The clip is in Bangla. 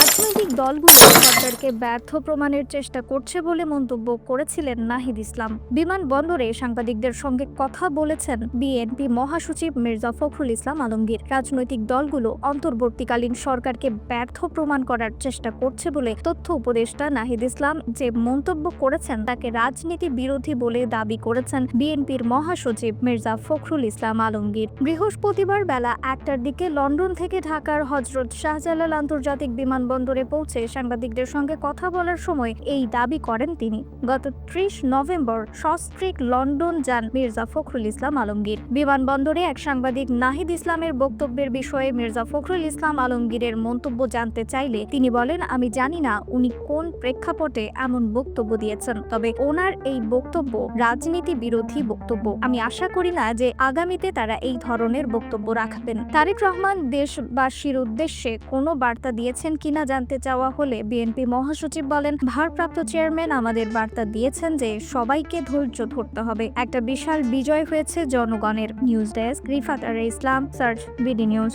রাজনৈতিক দলগুলো সরকারকে ব্যর্থ প্রমাণের চেষ্টা করছে বলে মন্তব্য করেছিলেন নাহিদ ইসলাম। বিমানবন্দরে সাংবাদিকদের সঙ্গে কথা বলেছেন বিএনপি মহাসচিব মির্জা ফখরুল ইসলাম আলমগীর। রাজনৈতিক দলগুলো অন্তর্বর্তীকালীন সরকারকে ব্যর্থ প্রমাণ করার চেষ্টা করছে বলে তথ্য উপদেষ্টা নাহিদ ইসলাম যে মন্তব্য করেছেন তাকে রাজনীতি বিরোধী বলে দাবি করেছেন বিএনপির মহাসচিব মির্জা ফখরুল ইসলাম আলমগীর। বৃহস্পতিবার বেলা একটার দিকে লন্ডন থেকে ঢাকার হজরত শাহজালাল আন্তর্জাতিক বিমানবন্দরে পৌঁছে সাংবাদিকদের সঙ্গে কথা বলার সময় এই দাবি করেন তিনি। গত ত্রিশ নভেম্বর সস্ত্রিক লন্ডন যান মির্জা ফখরুল ইসলাম আলমগীর। বিমানবন্দরে এক সাংবাদিক নাহিদ ইসলামের বক্তব্যের বিষয়ে মির্জা ফখরুল ইসলাম আলমগীরের মন্তব্য জানতে চাইলে তিনি বলেন, আমি জানি না উনি কোন প্রেক্ষাপটে এমন বক্তব্য দিয়েছেন, তবে ওনার এই বক্তব্য রাজনীতি বিরোধী বক্তব্য। আমি আশা করি না যে আগামীতে তারা এই ধরনের বক্তব্য রাখবেন। তারেক রহমান দেশবাসীর উদ্দেশ্যে কোনো বার্তা দিয়েছেন কিনা জানতে চাওয়া হলে বিএনপি মহাসচিব বলেন, ভারপ্রাপ্ত চেয়ারম্যান আমাদের বার্তা দিয়েছেন যে সবাইকে ধৈর্য ধরতে হবে। একটা বিশাল বিজয় হয়েছে জনগণের। নিউজ ডেস্ক রিফাত আর ইসলাম, সার্চ বিডি নিউজ।